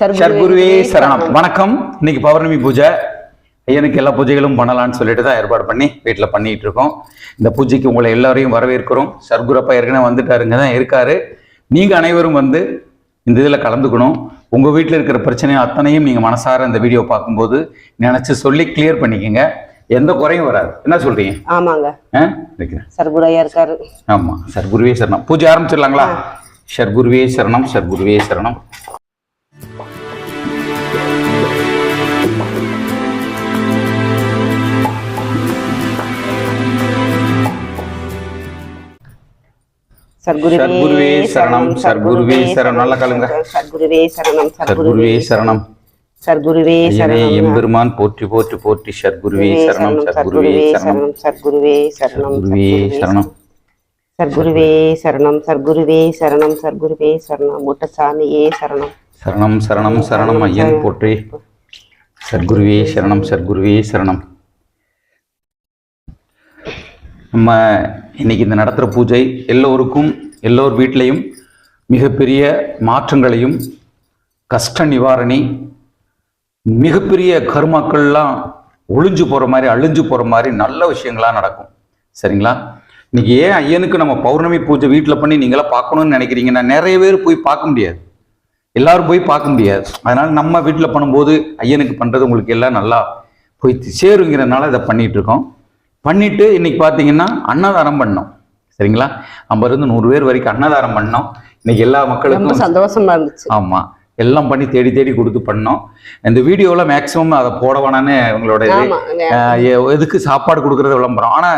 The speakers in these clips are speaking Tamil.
சர்க்குருவே சரணம். வணக்கம். இன்னைக்கு பௌர்ணமி பூஜை. ஐயனுக்கு எல்லா பூஜைகளும் பண்ணலாம்னு சொல்லிட்டு தான் ஏற்பாடு பண்ணி வீட்டில் பண்ணிட்டு இருக்கோம். இந்த பூஜைக்கு உங்களை எல்லாரையும் வரவேற்கிறோம். சர்க்குரப்பா ஏற்கனவே வந்துட்டாருங்க தான் இருக்காரு. நீங்க அனைவரும் வந்து இந்த இதில் கலந்துக்கணும். உங்க வீட்டில் இருக்கிற பிரச்சனை அத்தனையும் நீங்க மனசார இந்த வீடியோ பார்க்கும்போது நினைச்சு சொல்லி கிளியர் பண்ணிக்கங்க. எந்த குறையும் வராது. என்ன சொல்றீங்க? ஆமாங்க. சர்க்குரையா இருக்காரு. ஆமா. சர்க்குருவே சரணம். பூஜை ஆரம்பிச்சிடலாங்களா? சர்க்குருவே சரணம் சர்க்குருவே சரணம். சர்க்குருவே சரணம், சர்க்குருவே சரணம். நல்லா கலங்க. சர்க்குருவே சரணம் சர்க்குருவே சரணம். சர்க்குருவே சரணம். எம்பெருமான் போற்றி போற்றி போற்றி சர்க்குருவே சரணம் சர்க்குருவே சரணம். சர்க்குருவே சரணம் சர்க்குருவே சரணம். சர்க்குருவே சரணம் சர்க்குருவே சரணம் சர்க்குருவே சரணம். முட்டசாமியே சரணம். சரணம் சரணம் சரணம். ஐயன் போற்றி. சர்க்குருவே சரணம் சர்க்குருவே சரணம். நம்ம இன்னைக்கு இந்த நடத்துகிற பூஜை எல்லோருக்கும் எல்லோர் வீட்லேயும் மிகப்பெரிய மாற்றங்களையும் கஷ்ட நிவாரணி மிகப்பெரிய கருமாக்கள்லாம் ஒளிஞ்சு போகிற மாதிரி அழிஞ்சு போகிற மாதிரி நல்ல விஷயங்களாக நடக்கும். சரிங்களா? இன்னைக்கு ஏன் ஐயனுக்கு நம்ம பௌர்ணமி பூஜை வீட்டில் பண்ணி நீங்களாம் பார்க்கணும்னு நினைக்கிறீங்கன்னா நிறைய பேர் போய் பார்க்க முடியாது. எல்லாரும் போய் பார்க்க முடியாது. அதனால் நம்ம வீட்டில் பண்ணும்போது ஐயனுக்கு பண்ணுறது உங்களுக்கு எல்லாம் நல்லா போய் சேருங்கிறதுனால இதை பண்ணிகிட்ருக்கோம் இருக்கோம். பண்ணிட்டு இன்னைக்கு பார்த்தீங்கன்னா அன்னதானம் பண்ணோம். சரிங்களா? ஐம்பது இருந்து நூறு பேர் வரைக்கும் அன்னதானம் பண்ணோம். இன்னைக்கு எல்லா மக்களுக்கும் சந்தோஷமா இருந்துச்சு. ஆமா. எல்லாம் பண்ணி தேடி தேடி கொடுத்து பண்ணோம். இந்த வீடியோவில் மேக்ஸிமம் அதை போட வேணான்னு உங்களோட எதுக்கு சாப்பாடு கொடுக்கறது விளம்பரம். ஆனா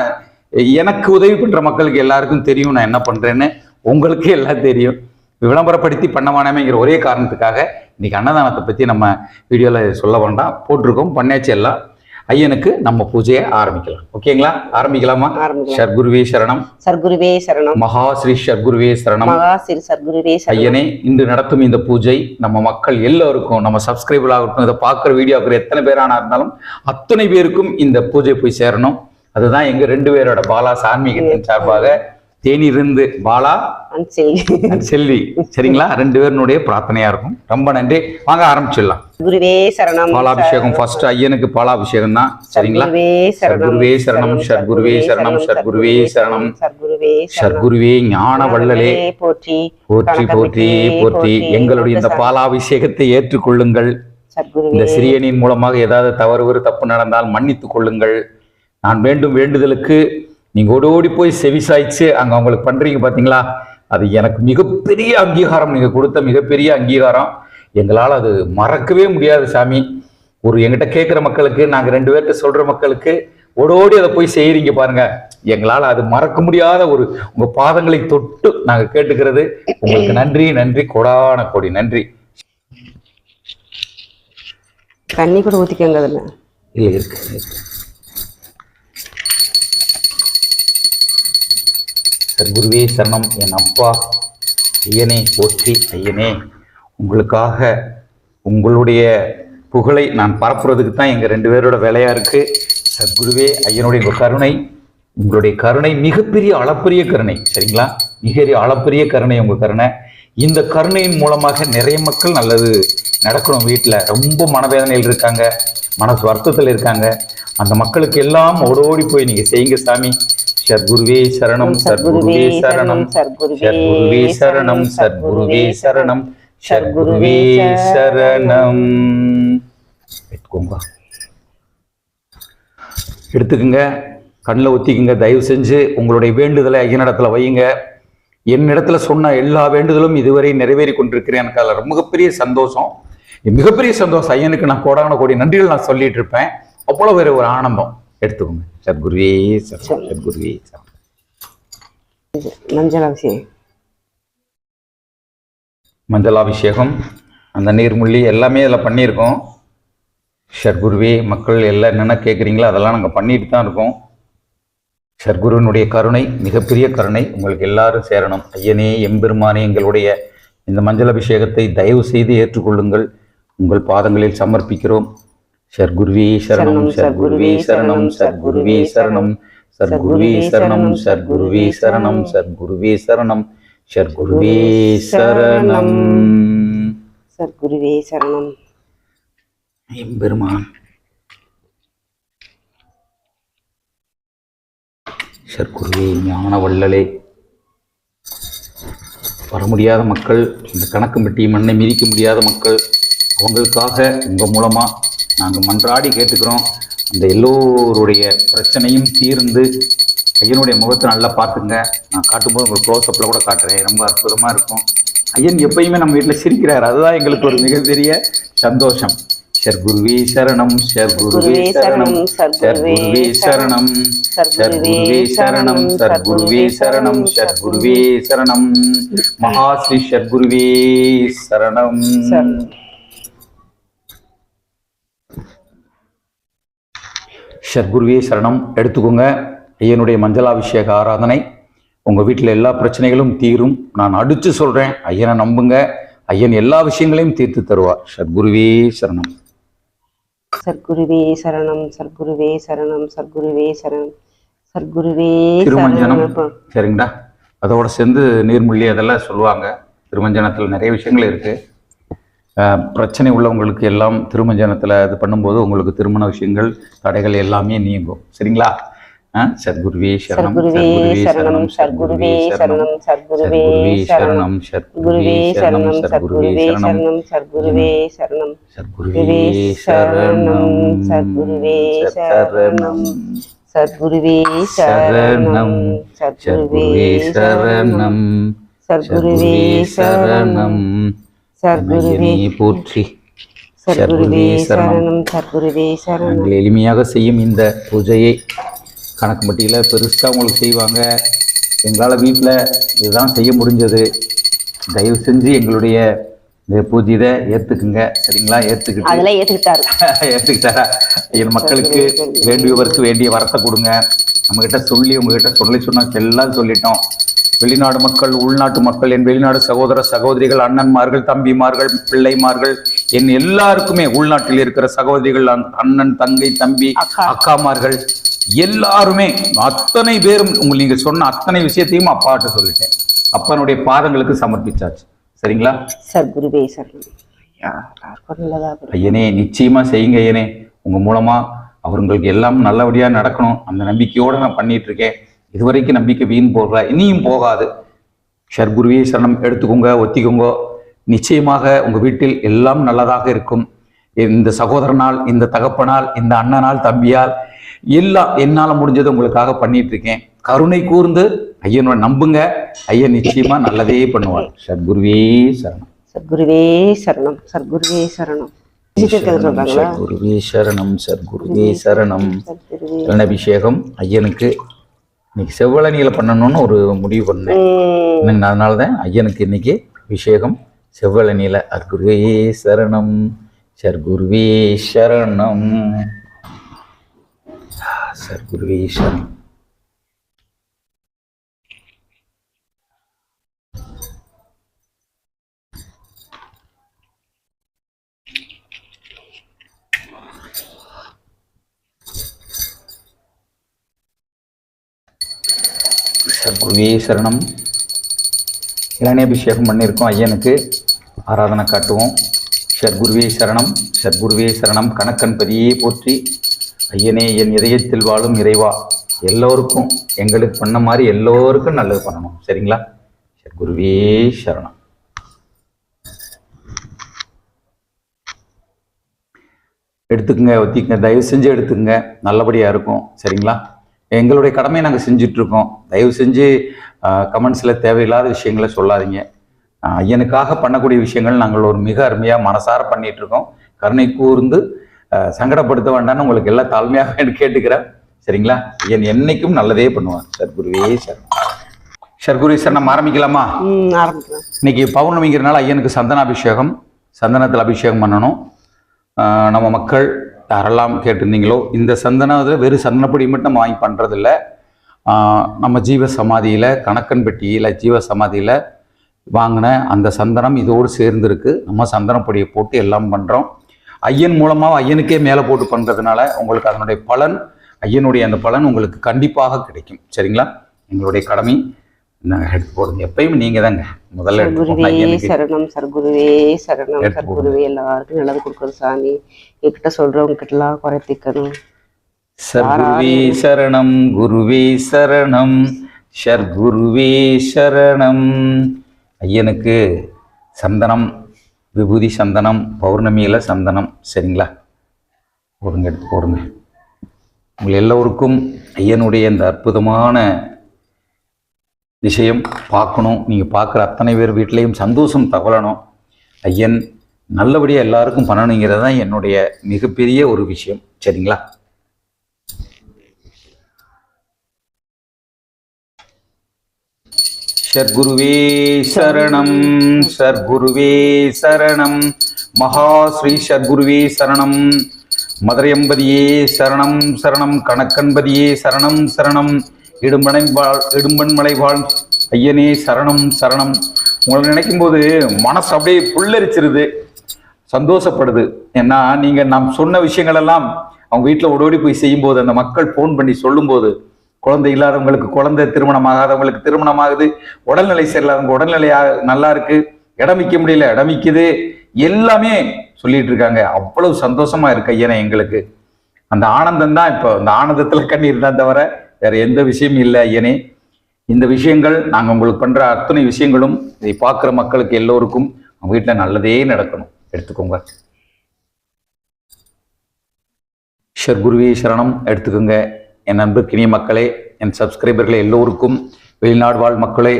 எனக்கு உதவி பண்ற மக்களுக்கு எல்லாருக்கும் தெரியும் நான் என்ன பண்றேன்னு. உங்களுக்கு எல்லாம் தெரியும். விளம்பரப்படுத்தி பண்ண வேணாமேங்கிற ஒரே காரணத்துக்காக இன்னைக்கு அன்னதானத்தை பத்தி நம்ம வீடியோல சொல்ல வேண்டாம். போட்டிருக்கோம். பண்ணியாச்சு எல்லாம். ஐயனுக்கு நம்ம பூஜையை ஆரம்பிக்கலாம். ஓகேங்களா ஆரம்பிக்கலாமா. ஷர்குருவே சரணம். சர்க்குருவே சரணம். மகா ஸ்ரீ ஷர்குருவே சரணம். மகா சிறு சர்க்குருவே சரணம். ஐயனே இன்று நடத்தும் இந்த பூஜை நம்ம மக்கள் எல்லோருக்கும் நம்ம சப்ஸ்கிரைபர் ஆகட்டும் இதை பார்க்குற வீடியோ எத்தனை பேரானா இருந்தாலும் அத்தனை பேருக்கும் இந்த பூஜை போய் சேரணும். அதுதான் எங்க ரெண்டு பேரோட பாலா சான்மீகத்தின் சார்பாக தேனியிருந்து பாலா செல்வி சரிங்களா? ரெண்டு பேருனுடைய பிரார்த்தனையா இருக்கும். ரொம்ப நன்றி. வாங்க ஆரம்பிச்சிடலாம். குருவே சரணம் பாலாபிஷேகம். ஃபர்ஸ்ட் ஐயனுக்கு பாலாபிஷேகம் தான். சரிங்களா? சர்க்குருவே சரணம் சர்க்குருவே சரணம் சர்க்குருவே சரணம் சர்க்குருவே சர்க்குருவே ஞான வள்ளலே. போற்றி போற்றி போற்றி போற்றி எங்களுடைய இந்த பாலாபிஷேகத்தை ஏற்றுக்கொள்ளுங்கள். இந்த சிறியனின் மூலமாக ஏதாவது தவறு தப்பு நடந்தால் மன்னித்துக் கொள்ளுங்கள். நான் வேண்டும் வேண்டுதலுக்கு நீங்க ஓடி ஓடி போய் செவிசாய்ச்சு அங்க அவங்களுக்கு பண்றீங்க பாத்தீங்களா? அது எனக்கு மிகப்பெரிய அங்கீகாரம் நீங்க கொடுத்த மிகப்பெரிய அங்கீகாரம். எங்களால் அது மறக்கவே முடியாது சாமி. ஒரு எங்கிட்ட கேட்குற மக்களுக்கு நாங்க ரெண்டு பேர்கிட்ட சொல்ற மக்களுக்கு ஓடோடி அதை போய் செய்யறீங்க பாருங்க. எங்களால் அது மறக்க முடியாத ஒரு உங்க பாதங்களை தொட்டு நாங்க கேட்டுக்கிறது. உங்களுக்கு நன்றி நன்றி. கொடான கோடி நன்றி. தண்ணி கூட ஊத்திக்கங்க அதுல. இல்லை இருக்கு. சத்குருவே சரணம் என் அப்பா ஐயனே போற்றி ஐயனே. உங்களுக்காக உங்களுடைய புகழை நான் பரப்புறதுக்கு தான் எங்கள் ரெண்டு பேரோட வேலையாக இருக்குது சத்குருவே ஐயனுடைய கருணை உங்களுடைய கருணை மிகப்பெரிய அளப்பரிய கருணை சரிங்களா? மிகப்பெரிய அளப்பரிய கருணை உங்கள் கருணை. இந்த கருணையின் மூலமாக நிறைய மக்கள் நல்லது நடக்கணும் வீட்டில் ரொம்ப மனவேதனையில் இருக்காங்க மனசு வருத்தத்தில் இருக்காங்க. அந்த மக்களுக்கு எல்லாம் ஓடோடி போய் நீங்கள் செய்யுங்க சாமி. சர்க்குருவே சரணம் சர்க்குருவே சரணம் சர்க்குருவே சரணம் சர்க்குருவே சரணம். சர்க்குருவே சரணம். எடுத்துக்கோங்க எடுத்துக்கங்க கண்ணில் ஊற்றிக்குங்க தயவு செஞ்சு உங்களுடைய வேண்டுதலை ஐயனிடத்துல வையுங்க. என்னிடத்துல சொன்ன எல்லா வேண்டுதலும் இதுவரை நிறைவேறி கொண்டிருக்கிறேன். எனக்கு அதில் மிகப்பெரிய சந்தோஷம். மிகப்பெரிய சந்தோஷம். ஐயனுக்கு நான் கோடான கோடி நன்றிகள் நான் சொல்லிட்டு இருப்பேன். அவ்வளோ வேற ஒரு ஆனந்தம். எடுத்துக்கோங்க. சத்குருவே சத்குருவே சரணம் மஞ்சள் அவசியம் மஞ்சளாபிஷேகம். அந்த நீர்முள்ளி எல்லாமே இதில் பண்ணியிருக்கோம். ஷர்குருவே மக்கள் எல்லாம் என்னென்ன கேட்குறீங்களோ அதெல்லாம் நாங்கள் பண்ணிட்டு தான் இருக்கோம். ஷர்குருவினுடைய கருணை மிகப்பெரிய கருணை உங்களுக்கு எல்லாரும் சேரணும். ஐயனே எம்பெருமானே எங்களுடைய இந்த மஞ்சள் அபிஷேகத்தை தயவு செய்து ஏற்றுக்கொள்ளுங்கள். உங்கள் பாதங்களில் சமர்ப்பிக்கிறோம். ஷர்குருவே சரணம் சர்க்குருவே சரணம் சர்க்குருவே சரணம் சர்க்குருவே சரணம் சர்க்குருவே சரணம் சர்க்குருவே சரணம் சர்க்குருவே சரணம். சத்குருவே சரணம். எம்பெருமான் சர்க்குருவே ஞான வள்ளலே. வர முடியாத மக்கள் இந்த கணக்கு பெட்டி மண்ணை மிதிக்க முடியாத மக்கள் அவங்களுக்காக உங்கள் மூலமாக நாங்கள் மன்றாடி கேட்டுக்கிறோம். அந்த எல்லோருடைய பிரச்சனையும் தீர்ந்து ஐயனுடைய முகத்தை நல்லா பார்த்துங்க. நான் காட்டும்போது உங்களுக்கு க்ளோஸ்அப்பில் கூட காட்டுறேன். ரொம்ப அற்புதமாக இருக்கும். ஐயன் எப்பயுமே நம்ம வீட்டில் சிரிக்கிறார். அதுதான் எங்களுக்கு ஒரு மிகப்பெரிய சந்தோஷம். சர்க்குருவே சரணம் சர்க்குருவே சரணம் சர்க்குருவே சரணம் சர்க்குருவே சரணம் சர்க்குருவே சரணம் சர்க்குருவே சரணம். மகாஸ்ரீ சர்க்குருவே சரணம். சர்க்குருவே சரணம். எடுத்துக்கோங்க. ஐயனுடைய மஞ்சளாபிஷேக ஆராதனை. உங்கள் வீட்டில் எல்லா பிரச்சனைகளும் தீரும். நான் அடித்து சொல்கிறேன் ஐயனை நம்புங்க. ஐயன் எல்லா விஷயங்களையும் தீர்த்து தருவார். சர்க்குருவே சரணம். சத்குருவே சரணம். சத்குருவே சரணம். சத்குருவே சரணம். சத்குருவே திருமஞ்சனம். சரிங்களா அதோட சேர்ந்து நீர்மொழி அதெல்லாம் சொல்லுவாங்க. திருமஞ்சனத்தில் நிறைய விஷயங்கள் இருக்கு. அஹ், பிரச்சனை உள்ளவங்களுக்கு எல்லாம் திருமஞ்சனத்தில் இது பண்ணும்போது உங்களுக்கு திருமண விஷயங்கள் தடைகள் எல்லாமே நீங்கும். சரிங்களா? சத்குருவே சரணம் சத்குருவே சரணம் சத்குருவே சரணம் சத்குருவே சரணம். சத்குருவே சரணம் சரணம் சத்குருவே சத்குருவே சரணம். சரணம் சத்குருவே சரணம். சத்குருவே சரணம் சத்குருவே சரணம். சத்குருவே சரணம் சரணம். சத்குருவே சத்குருவே சரணம். போற்றி. சரணம். சரணம். நாங்கள் எளிமையாக செய்யும் இந்த பூஜையை கணக்கு மட்டியில் பெருசாக உங்களுக்கு செய்வாங்க. எங்களால் வீட்டில் இதுதான் செய்ய முடிஞ்சது. தயவு செஞ்சு எங்களுடைய இந்த பூஜையை ஏற்றுக்குங்க சரிங்களா? ஏற்றுக்கிட்டு அதெல்லாம் ஏத்துக்கிட்டாரு. ஏற்றுக்கிட்டாரா என் மக்களுக்கு வேண்டியவருக்கு வேண்டிய வரத்தை கொடுங்க. நம்மக்கிட்ட சொல்லி உங்ககிட்ட சொல்லி சொன்ன எல்லாம் சொல்லிட்டோம். வெளிநாடு மக்கள் உள்நாட்டு மக்கள் என் வெளிநாடு சகோதர சகோதரிகள் அண்ணன்மார்கள் தம்பிமார்கள் பிள்ளைமார்கள் என் எல்லாருக்குமே உள்நாட்டில் இருக்கிற சகோதரிகள் அண்- அண்ணன் தங்கை தம்பி அக்கா. அக்காமார்கள் எல்லாருமே அத்தனை பேரும் உங்க நீங்க சொன்ன அத்தனை விஷயத்தையும் அப்பாட்ட சொல்லிட்டேன். அப்பனுடைய பாதங்களுக்கு சமர்ப்பிச்சாச்சு. சரிங்களா? எல்லாருக்கும் நல்லதா கொடுங்க. ஐயனே நிச்சயமா செய்யுங்க ஐயனே. உங்க மூலமா அவங்களுக்கு எல்லாம் நல்லபடியா நடக்கணும். அந்த நம்பிக்கையோட நான் பண்ணிட்டு இருக்கேன் இதுவரைக்கும் நம்பிக்கை வீண் போகல. இனியும் போகாது. ஷர்குருவே சரணம் எடுத்துக்கோங்க ஒத்திக்கோங்க. நிச்சயமாக உங்க வீட்டில் எல்லாம் நல்லதாக இருக்கும். இந்த சகோதரனால் இந்த தகப்பனால் இந்த அண்ணனால் தம்பியால் எல்லாம் என்னால முடிஞ்சதை உங்களுக்காக பண்ணிட்டு இருக்கேன் கருணை கூர்ந்து ஐயனோட நம்புங்க. ஐயன் நிச்சயமா நல்லதே பண்ணுவார். சர்க்குருவே சரணம். சத்குருவே சரணம். சத்குருவே சரணம். சர்க்குருவே சரணம் சர்க்குருவே சரணம். சத்குருவே அபிஷேகம் ஐயனுக்கு இன்னைக்கு செவ்வழனியில பண்ணணும்னு ஒரு முடிவு பண்ணேன். அதனால தான் ஐயனுக்கு இன்னைக்கு அபிஷேகம் செவ்வழனியில. அர்குருவே சரணம். சர்க்குருவே சரணம். சர்க்குருவே சரணம். சர்க்குருவே சரணம் இளநீ அபிஷேகம் பண்ணியிருக்கோம். ஐயனுக்கு ஆராதனை காட்டுவோம். சர்க்குருவே சரணம். சர்க்குருவே சரணம். கணக்கன் பதியே போற்றி. ஐயனே என் இதயத்தில் வாழும் இறைவா எல்லோருக்கும் எங்களுக்கு பண்ண மாதிரி எல்லோருக்கும் நல்லது பண்ணணும். சரிங்களா? சர்க்குருவே சரணம். எடுத்துக்கங்க ஒத்திக்கங்க. தயவு செஞ்சு எடுத்துக்கங்க. நல்லபடியாக இருக்கும். சரிங்களா? எங்களுடைய கடமையை நாங்கள் செஞ்சிட்ருக்கோம். தயவு செஞ்சு கமெண்ட்ஸில் தேவையில்லாத விஷயங்களை சொல்லாதீங்க. ஐயனுக்காக பண்ணக்கூடிய விஷயங்கள் நாங்கள் ஒரு மிக அருமையாக மனசார பண்ணிட்டு இருக்கோம் கருணை கூர்ந்து சங்கடப்படுத்த வேண்டாம்னு உங்களுக்கு எல்லாம் தாழ்மையாக கேட்டுக்கிறேன். சரிங்களா? ஐயன் என்னைக்கும் நல்லதே பண்ணுவார். சர்க்குருவே சர்க்குருவே சரணம் ஆரம்பிக்கலாமா? உம், ஆரம்பிக்கலாம். இன்னைக்கு பௌர்ணமிங்கிறனால ஐயனுக்கு சந்தனாபிஷேகம் சந்தனத்தில் அபிஷேகம் பண்ணணும். நம்ம மக்கள் யாரெல்லாம் கேட்டிருந்தீங்களோ இந்த சந்தனத்தில் வெறும் சந்தனப்பொடி மட்டும் வாங்கி பண்ணுறதில்ல நம்ம ஜீவ சமாதியில் கணக்கன்பெட்டியில் ஜீவ சமாதியில் வாங்கின அந்த சந்தனம் இதோடு சேர்ந்துருக்கு. நம்ம சந்தனப்பொடியை போட்டு எல்லாம் பண்ணுறோம் ஐயன் மூலமாக ஐயனுக்கே மேலே போட்டு பண்ணுறதுனால உங்களுக்கு அதனுடைய பலன் ஐயனுடைய அந்த பலன் உங்களுக்கு கண்டிப்பாக கிடைக்கும். சரிங்களா? எங்களுடைய கடமை. நான் எடுத்து போடுங்க எப்பயுமே நீங்க தாங்க. முதல்ல சரணம் சர்க்குருவே சரணம் சர்க்குருவே எல்லாருக்கும் நல்லது கொடுக்குறது சாமி. என்கிட்ட சொல்றவங்க கிட்ட எல்லாம் குறை தீர்க்கணும் சர்க்குருவே சரணம் குருவே சரணம் ஷர்குருவே சரணம். ஐயனுக்கு சந்தனம் விபூதி சந்தனம் பௌர்ணமியில சந்தனம் சரிங்களா? போடுங்க எடுத்து போடுங்க. உங்கள் எல்லோருக்கும் ஐயனுடைய இந்த அற்புதமான விஷயம் பார்க்கணும். நீங்கள் பார்க்குற அத்தனை பேர் வீட்லேயும் சந்தோஷம் தவழணும் ஐயன் நல்லபடியாக எல்லாருக்கும் பண்ணணுங்கிறது தான் என்னுடைய மிகப்பெரிய ஒரு விஷயம். சரிங்களா? சர்க்குருவே சரணம் சர்க்குருவே சரணம். மகா ஸ்ரீ சர்க்குருவே சரணம். மதுரையம்பதியே சரணம் சரணம். கணக்கன்பதியே சரணம் சரணம். இடும்பனை வாழ் இடும்பன்மலை வாழ் ஐயனே சரணம் சரணம். உங்களை நினைக்கும் போது மனசு அப்படியே புல்லரிச்சிருது சந்தோஷப்படுது. ஏன்னா நீங்க நாம் சொன்ன விஷயங்கள் எல்லாம் அவங்க வீட்டில் ஓடோடி போய் செய்யும்போது அந்த மக்கள் ஃபோன் பண்ணி சொல்லும்போது குழந்தை இல்லாதவங்களுக்கு குழந்தை திருமணம் ஆகாதவங்களுக்கு திருமணம் ஆகுது உடல்நிலை சரியில்லாதவங்க உடல்நிலை நல்லா இருக்கு இடம் விற்க முடியல இடம் விற்குது எல்லாமே சொல்லிட்டு இருக்காங்க. அவ்வளவு சந்தோஷமா இருக்கு ஐயனை எங்களுக்கு. அந்த ஆனந்தம் தான் இப்போ அந்த ஆனந்தத்தில் கண்ணீர் தான் தவிர வேற எந்த விஷயமும் இல்லை ஐயனே. இந்த விஷயங்கள் நாங்கள் உங்களுக்கு பண்ற அத்தனை விஷயங்களும் இதை பார்க்குற மக்களுக்கு எல்லோருக்கும் அவங்க வீட்டில் நல்லதே நடக்கணும். எடுத்துக்கோங்க. ஷர் குருவே சரணம். எடுத்துக்கோங்க. என் அன்பு கிணிய மக்களே என் சப்ஸ்கிரைபர்களே எல்லோருக்கும் வெளிநாடு வாழ் மக்களே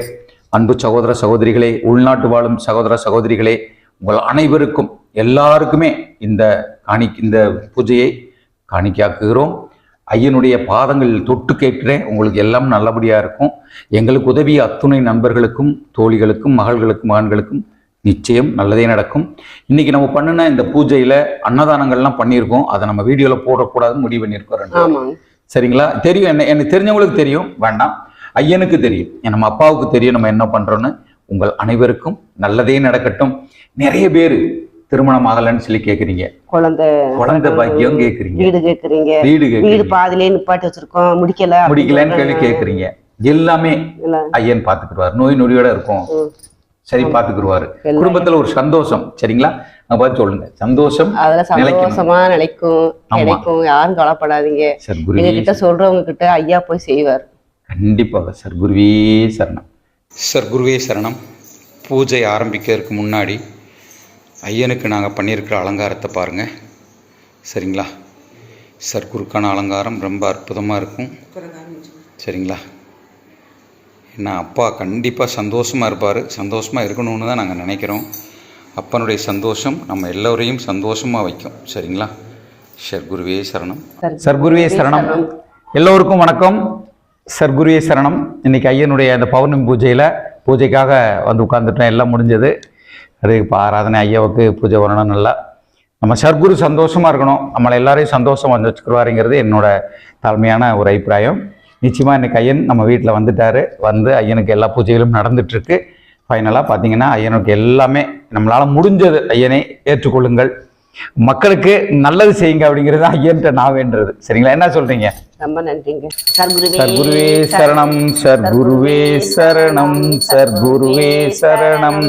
அன்பு சகோதர சகோதரிகளே உள்நாட்டு வாழும் சகோதர சகோதரிகளே உங்கள் அனைவருக்கும் எல்லாருக்குமே இந்த காணி இந்த பூஜையை காணிக்காக்குகிறோம் ஐயனுடைய பாதங்களில் தொட்டு கேட்கிறேன். உங்களுக்கு எல்லாம் நல்லபடியா இருக்கும். எங்களுக்கு உதவிய அத்துணை நண்பர்களுக்கும் தோழிகளுக்கும் மகள்களுக்கும் மகன்களுக்கும் நிச்சயம் நல்லதே நடக்கும். இன்னைக்கு நம்ம பண்ணின இந்த பூஜையில அன்னதானங்கள்லாம் பண்ணியிருக்கோம். அதை நம்ம வீடியோல போடக்கூடாதுன்னு முடிவு பண்ணியிருக்கோம் சரிங்களா? தெரியும். என்ன எனக்கு தெரிஞ்சவங்களுக்கு தெரியும். வேண்டாம். ஐயனுக்கு தெரியும். நம்ம அப்பாவுக்கு தெரியும் நம்ம என்ன பண்றோம்னு. உங்கள் அனைவருக்கும் நல்லதே நடக்கட்டும். நிறைய பேர் திருமணம் ஆகலைன்னு சொல்லி கேக்குறீங்க. குழந்தை குழந்தை பாக்கியம் கேக்குறீங்க. வீடு கேக்குறீங்க. வீடு வீடு பாதிலே நிப்பாட்டி வச்சிருக்கோம். முடிக்கல முடிக்கலன்னு கேள்வி. கேக்குறீங்க. எல்லாமே. ஐயன் பாத்துக்கிடுவார். நோய் நொடியோட இருக்கும். சரி பாத்துக்கிடுவாரு. குடும்பத்துல ஒரு சந்தோஷம். சரிங்களா? நான் பார்த்து சொல்லுங்க. சந்தோஷம் அதுல. சந்தோஷமா நிலைக்கும். கிடைக்கும். யாரும் கவலைப்படாதீங்க. சார் எங்க குருவே கிட்ட சொல்றவங்க கிட்ட ஐயா போய் செய்வார். கண்டிப்பாக சார் குருவே சரணம். சார் குருவே சரணம். பூஜை ஆரம்பிக்கிறதுக்கு முன்னாடி ஐயனுக்கு நாங்கள் பண்ணியிருக்கிற அலங்காரத்தை பாருங்கள் சரிங்களா? சார் குருக்கான அலங்காரம் ரொம்ப அற்புதமாக இருக்கும். சரிங்களா? ஏன்னா அப்பா கண்டிப்பாக சந்தோஷமாக இருப்பார். சந்தோஷமாக இருக்கணும்னு தான் நாங்கள் நினைக்கிறோம். அப்பனுடைய சந்தோஷம் நம்ம எல்லோரையும் சந்தோஷமாக வைக்கும். சரிங்களா? சர்க்குருவே சரணம். சர்க்குருவே சரணம். எல்லோருக்கும் வணக்கம். சர்க்குருவே சரணம். இன்னைக்கு ஐயனுடைய அந்த பௌர்ணமி பூஜையில் பூஜைக்காக வந்து உட்காந்துட்டோம் எல்லாம் முடிஞ்சது. அது இப்போ ஆராதனை ஐயாவுக்கு பூஜை வரணும் நல்லா. நம்ம சர்க்குரு சந்தோஷமாக இருக்கணும். நம்மளை எல்லாரையும் சந்தோஷம் வந்து வச்சுக்குருவாருங்கிறது என்னோட தாழ்மையான ஒரு அபிப்பிராயம். நிச்சயமாக இன்றைக்கி ஐயன் நம்ம வீட்டில் வந்துட்டாரு. வந்து ஐயனுக்கு எல்லா பூஜைகளும் நடந்துட்டுருக்கு. ஃபைனலாக பார்த்தீங்கன்னா ஐயனுக்கு எல்லாமே நம்மளால் முடிஞ்சது ஐயனை ஏற்றுக்கொள்ளுங்கள். மக்களுக்கு நல்லது செய்யுங்க அப்படிங்கிறது நான் வேண்டுறது சரிங்களா? என்ன சொல்றீங்க? ரொம்ப நன்றிங்க. சர்க்குருவே சரணம் சர்க்குருவே சரணம் சர்க்குருவே சரணம்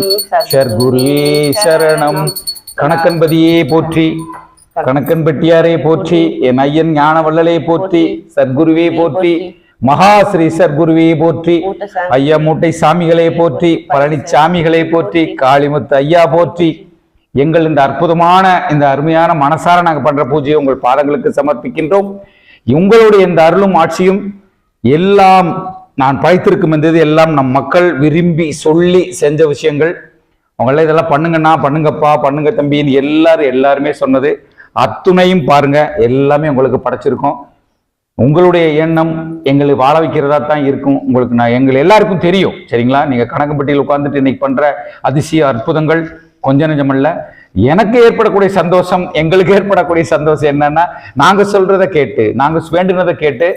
சர்க்குருவே சரணம். கணக்கன்பதியே போற்றி கணக்கன்பட்டியாரே போற்றி என் ஐயன் ஞான வள்ளலே போற்றி சர்க்குருவே போற்றி மகா ஸ்ரீ சர்க்குருவே போற்றி. ஐயா மூட்டை சாமிகளே போற்றி பழனிச்சாமிகளே போற்றி காளிமுத்து ஐயா போற்றி எங்கள் இந்த அற்புதமான இந்த அருமையான மனசார நாங்கள் பண்ற பூஜையை உங்கள் பாதங்களுக்கு சமர்ப்பிக்கின்றோம். உங்களுடைய இந்த அருளும் ஆட்சியும் எல்லாம் நான் படைத்திருக்கும் என்றது எல்லாம் நம் மக்கள் விரும்பி சொல்லி செஞ்ச விஷயங்கள். அவங்கள இதெல்லாம் பண்ணுங்கண்ணா பண்ணுங்கப்பா பண்ணுங்க தம்பின்னு எல்லாரும் எல்லாருமே சொன்னது. அத்துணையும் பாருங்க எல்லாமே உங்களுக்கு படைச்சிருக்கோம். உங்களுடைய எண்ணம் எங்களை வாழ வைக்கிறதா தான் இருக்கும். உங்களுக்கு நான் எங்கள் எல்லாருக்கும் தெரியும். சரிங்களா? நீங்க கணக்குப்பட்டியில் உட்காந்துட்டு இன்னைக்கு பண்ற அதிசய அற்புதங்கள். கொஞ்ச நெஞ்சமல்ல எனக்கு ஏற்படக்கூடிய சந்தோஷம் எங்களுக்கு ஏற்படக்கூடிய சந்தோஷம் என்னன்னா நாங்க சொல்றதை கேட்டு நாங்க வேண்டுனதை கேட்டு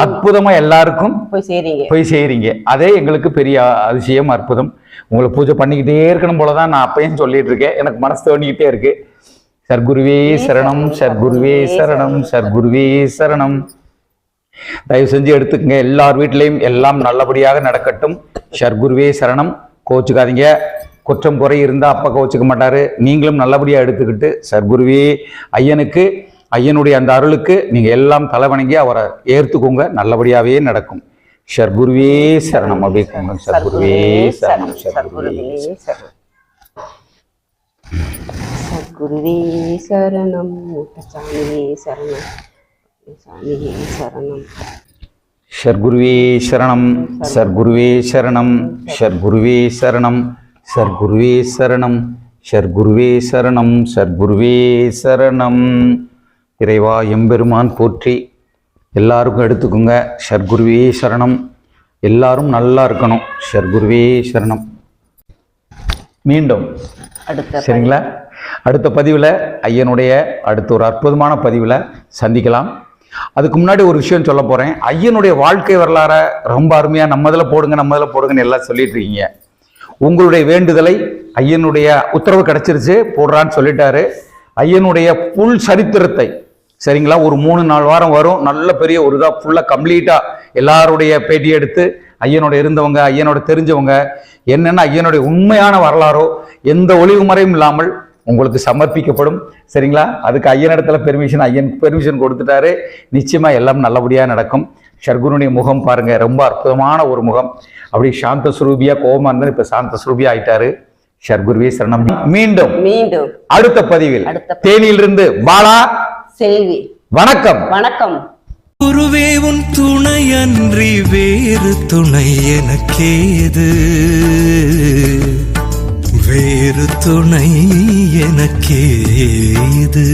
அற்புதமா எல்லாருக்கும் போய் செய்றீங்க போய் செய்றீங்க அதே எங்களுக்கு பெரிய அதிசயம் அற்புதம். உங்களை பூஜை பண்ணிக்கிட்டே இருக்கணும் போல தான் நான் அப்பயும் சொல்லிட்டு இருக்கேன். எனக்கு மனசு தோண்டிக்கிட்டே இருக்கு. சர்க்குருவே சரணம் சர்க்குருவே சரணம் சர்க்குருவே சரணம். தயவு செஞ்சு எடுத்துக்கங்க. எல்லார் வீட்லேயும் எல்லாம் நல்லபடியாக நடக்கட்டும். ஷர்குருவே சரணம். கோச்சுக்காதீங்க. குற்றம் குறை இருந்தால் அப்பா கோச்சுக்க மாட்டாரு. நீங்களும் நல்லபடியாக எடுத்துக்கிட்டு சர்க்குருவே ஐயனுக்கு ஐயனுடைய அந்த அருளுக்கு நீங்கள் எல்லாம் தலை வணங்கி அவரை ஏற்றுக்கோங்க நல்லபடியாகவே நடக்கும். ஷர்குருவே சரணம். அப்படிங்க சர்க்குருவே சரணம். சர்க்குருவே சர்க்குருவே சரணம். சர்க்குருவே சரணம். முத்தசாமியே சரணம். சாமியே சரணம். ஷர்குருவே சரணம். சர்க்குருவே சரணம் ஷர்குருவே சரணம். சர்க்குருவே சரணம் ஷர்குருவே சரணம் சர்க்குருவே சரணம். இறைவா எம்பெருமான் போற்றி எல்லாருக்கும் எடுத்துக்கோங்க. ஷர்குருவே சரணம். எல்லாரும் நல்லா இருக்கணும். ஷர்குருவே சரணம். மீண்டும் அடுத்த சரிங்களா? அடுத்த பதிவில் ஐயனுடைய அடுத்த ஒரு அற்புதமான பதிவில் சந்திக்கலாம். அதுக்கு முன்னாடி ஒரு விஷயம் சொல்ல போகிறேன் ஐயனுடைய வாழ்க்கை வரலாற ரொம்ப அருமையாக நம்ம இதில் போடுங்க நம்ம இதில் போடுங்கன்னு எல்லாம் சொல்லிட்டு இருக்கீங்க. உங்களுடைய வேண்டுதலை ஐயனுடைய உத்தரவு கிடைச்சிருச்சு போடுறான்னு சொல்லிட்டாரு. ஐயனுடைய புல் சரித்திரத்தை சரிங்களா? ஒரு மூணு நாலு வாரம் வரும். நல்ல பெரிய ஒரு இதாக ஃபுல்லாக கம்ப்ளீட்டாக எல்லாருடைய பேட்டி எடுத்து ஐயனோட இருந்தவங்க ஐயனோட தெரிஞ்சவங்க என்னென்ன ஐயனுடைய உண்மையான வரலாறோ எந்த ஒளிவு முறையும் இல்லாமல் உங்களுக்கு சமர்ப்பிக்கப்படும். சரிங்களா? அதுக்கு ஐயன் இடத்துல பெர்மிஷன் ஐயன் பெர்மிஷன் கொடுத்துட்டாரு. நிச்சயமாக எல்லாம் நல்லபடியாக நடக்கும். ஷர்குனுடைய முகம் பாருங்க ரொம்ப அற்புதமான ஒரு முகம். அப்படி சாந்த சுரூபியா கோபமா இருந்தா இப்ப சாந்த சுரூபியா ஆயிட்டாரு. ஷர்குருவே சரணம். மீண்டும் மீண்டும் அடுத்த பதிவில் தேனியிலிருந்து பாலா செல்வி. வணக்கம். வணக்கம். குருவே உன் துணையன்றி வேறு துணை எனக்கேது? வேறு துணை எனக்கேது?